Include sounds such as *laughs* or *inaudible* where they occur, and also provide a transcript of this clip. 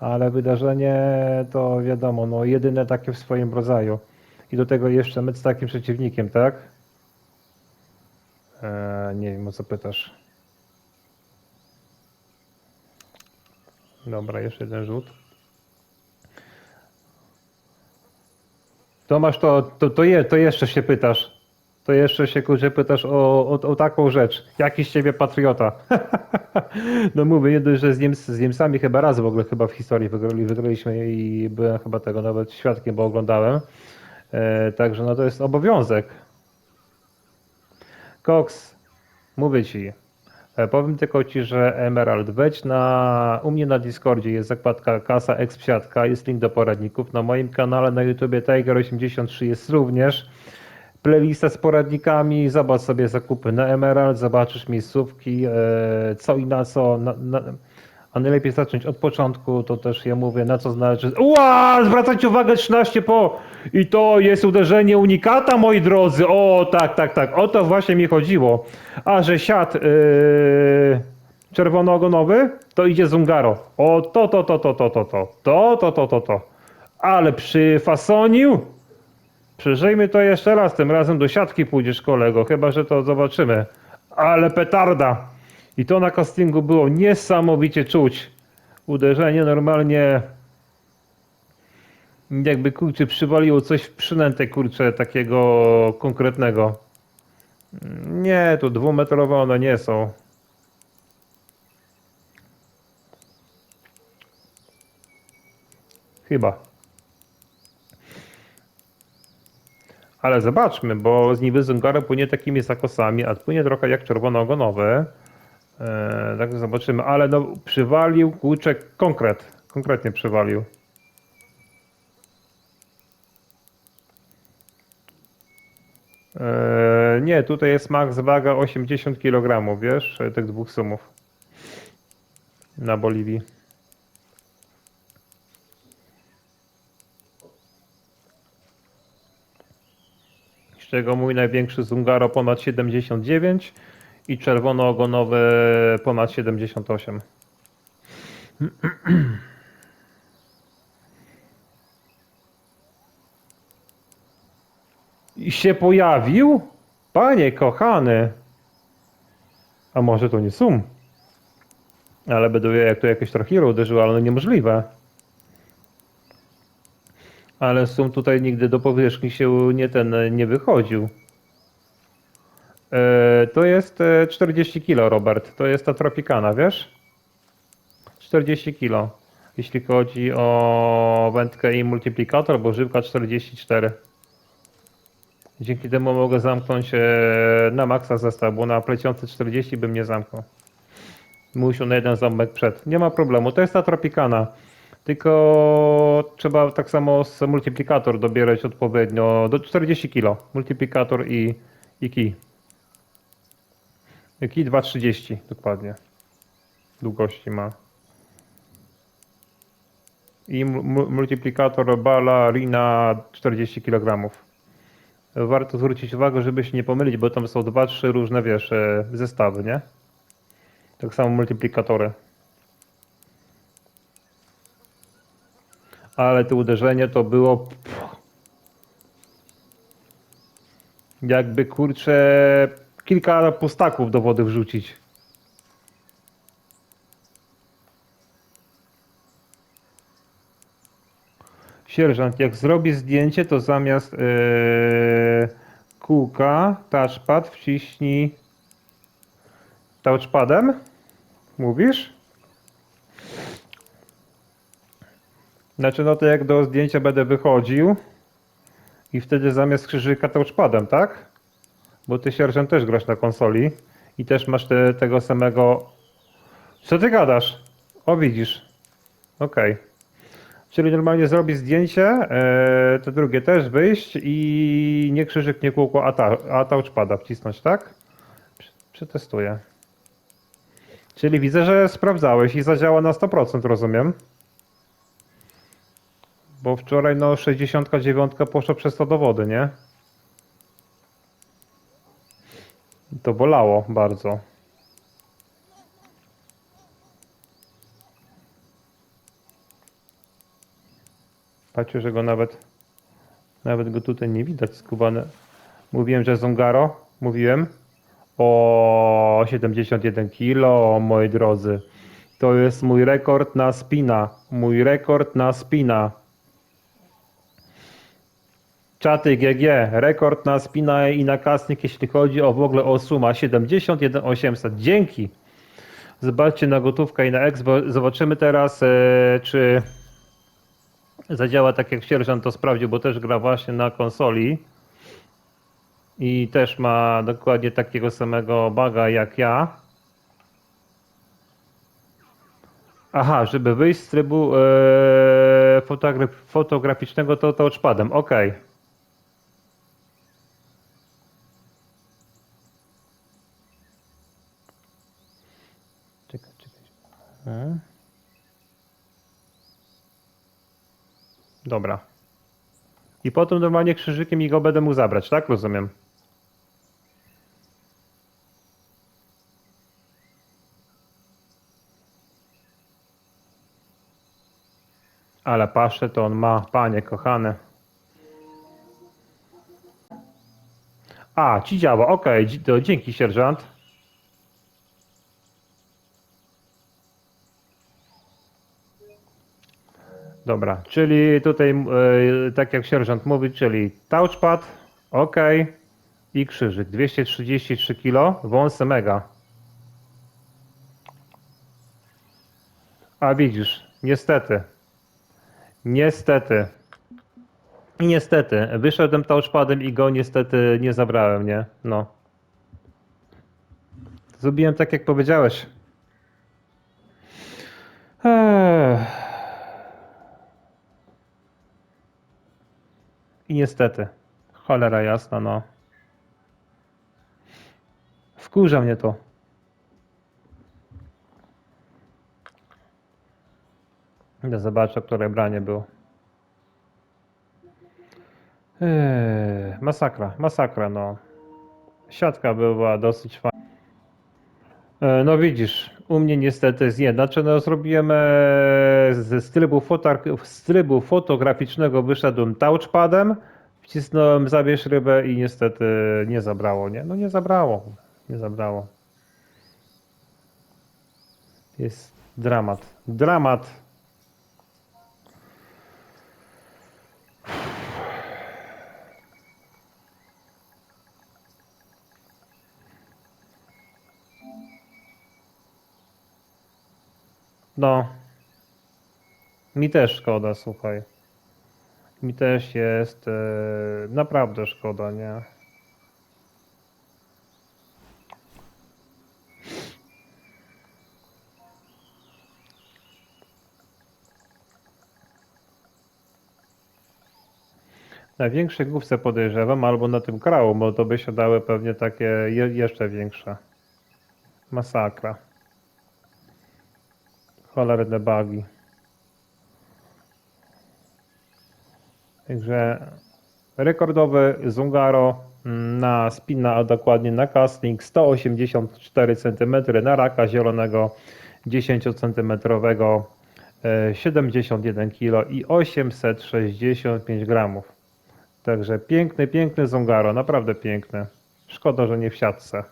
Ale wydarzenie to wiadomo, no jedyne takie w swoim rodzaju. I do tego jeszcze mecz z takim przeciwnikiem, tak? Eee, nie wiem o co pytasz. Dobra, jeszcze jeden rzut. Tomasz, to, to, to, je, to jeszcze się pytasz. To jeszcze się kurczę pytasz o, o, o taką rzecz. Jakiś ciebie patriota. *laughs* no mówię, nie dość, że z, Niemc, z Niemcami chyba raz w ogóle chyba w historii wygrali, wygraliśmy i byłem chyba tego nawet świadkiem, bo oglądałem. E, także no to jest obowiązek. Cox, mówię ci. E, powiem tylko ci, że Emerald, wejdź na, u mnie na Discordzie jest zakładka Kasa Expsiatka, jest link do poradników. Na moim kanale na YouTubie Tiger83 jest również playlista z poradnikami. Zobacz sobie zakupy na Emerald, zobaczysz miejscówki, e, co i na co. Na, na, a najlepiej zacząć od początku, to też ja mówię, na co znaleźć. Ła! Zwracajcie uwagę 13 po! I to jest uderzenie unikata, moi drodzy. O, tak, tak, tak. O to właśnie mi chodziło. A że siat yy, czerwono-ogonowy, to idzie z Ungaro. O, to, to, to, to, to, to, to. To, to, to, to, to. Ale przyfasonił. Przeżyjmy to jeszcze raz. Tym razem do siatki pójdziesz, kolego. Chyba, że to zobaczymy. Ale petarda. I to na castingu było niesamowicie czuć. Uderzenie normalnie jakby kurczę przywaliło coś w przynętę kurczę takiego konkretnego. Nie, to dwumetrowe one nie są. Chyba. Ale zobaczmy, bo z niby Zungara płynie takimi zakosami, a płynie trochę jak czerwono-ogonowy. Eee, tak zobaczymy, ale no przywalił kurczek konkret. Konkretnie przywalił. Eee, nie, tutaj jest max waga 80 kg, wiesz, tych dwóch sumów na Boliwii. Czego mój największy Zungaro ponad 79 i czerwono-ogonowy ponad 78. I się pojawił? Panie kochany. A może to nie sum? Ale będę jak to jakieś trochę uderzyło, ale no niemożliwe. Ale sum tutaj nigdy do powierzchni się nie ten nie wychodził. E, to jest e, 40 kilo, Robert. To jest ta Tropicana, wiesz? 40 kilo. Jeśli chodzi o wędkę i multiplikator, bo żywka 44. Dzięki temu mogę zamknąć e, na maksa zestaw, bo na plecionce 40 bym nie zamknął. Musiał na jeden ząbek przed. Nie ma problemu. To jest ta Tropicana. Tylko trzeba tak samo z multiplikator dobierać odpowiednio do 40 kg. Multiplikator i, i kij. Kij 2,30 dokładnie. Długości ma. I mu- multiplikator Ballerina 40 kg. Warto zwrócić uwagę, żeby się nie pomylić, bo tam są dwa, trzy różne, wiesz, e, zestawy, nie? Tak samo multiplikatory. Ale to uderzenie to było. Jakby kurczę kilka pustaków do wody wrzucić. Sierżant, jak zrobi zdjęcie, to zamiast yy, kółka, touchpad wciśnij touchpadem? Mówisz? Znaczy, no to jak do zdjęcia będę wychodził i wtedy zamiast krzyżyka touchpadem, tak? Bo ty, sierżant, też grasz na konsoli i też masz te, tego samego... Co ty gadasz? O, widzisz. Okej. Czyli normalnie zrobić zdjęcie, e, to drugie też wyjść i nie krzyżyk, nie kółko, a, ta, a wcisnąć, tak? Prze- Przetestuję. Czyli widzę, że sprawdzałeś i zadziała na 100%, rozumiem? Bo wczoraj no 69 poszła przez to do wody, nie? To bolało bardzo. Patrzcie, że go nawet nawet go tutaj nie widać skubane. Mówiłem, że Zongaro. Mówiłem. O 71 kilo, moi drodzy. To jest mój rekord na spina. Mój rekord na spina. Czaty GG, rekord na spina i na kasnik, jeśli chodzi o w ogóle o suma 71 800. Dzięki. Zobaczcie na gotówkę i na Expo. Zobaczymy teraz, e, czy zadziała tak jak sierżant to sprawdził, bo też gra właśnie na konsoli i też ma dokładnie takiego samego baga jak ja. Aha, żeby wyjść z trybu e, fotogra- fotograficznego to touchpadem, ok. Czekaj, Dobra. I potem normalnie krzyżykiem i go będę mógł zabrać, tak? Rozumiem. Ale paszę to on ma, panie kochane. A, ci działa, okej, to dzięki sierżant. Dobra, czyli tutaj, e, tak jak sierżant mówi, czyli touchpad, ok i krzyżyk. 233 kg, wąsy mega. A widzisz, niestety, niestety i niestety, wyszedłem touchpadem i go niestety nie zabrałem, nie? No. Zrobiłem tak, jak powiedziałeś. Ech. Niestety, cholera jasna, no. Wkurza mnie to. Ja zobaczę, które branie było. Eee, masakra, masakra, no. Siatka była dosyć fajna. E, No widzisz, u mnie niestety jest nie. Znaczy no zrobiłem e, ze trybu fotograficznego wyszedłem touchpadem, wcisnąłem zabierz rybę i niestety nie zabrało, nie? No nie zabrało, nie zabrało. Jest dramat, dramat. No. Mi też szkoda, słuchaj. Mi też jest e, naprawdę szkoda, nie? Na większej główce podejrzewam, albo na tym kraju, bo to by się dały pewnie takie je, jeszcze większe. Masakra. Cholerne bugi. Także rekordowy Zungaro mm, na spina, a dokładnie na casting 184 cm na raka zielonego 10 cm 71 kg i 865 gramów. Także piękny, piękny Zungaro, naprawdę piękny. Szkoda, że nie w siatce.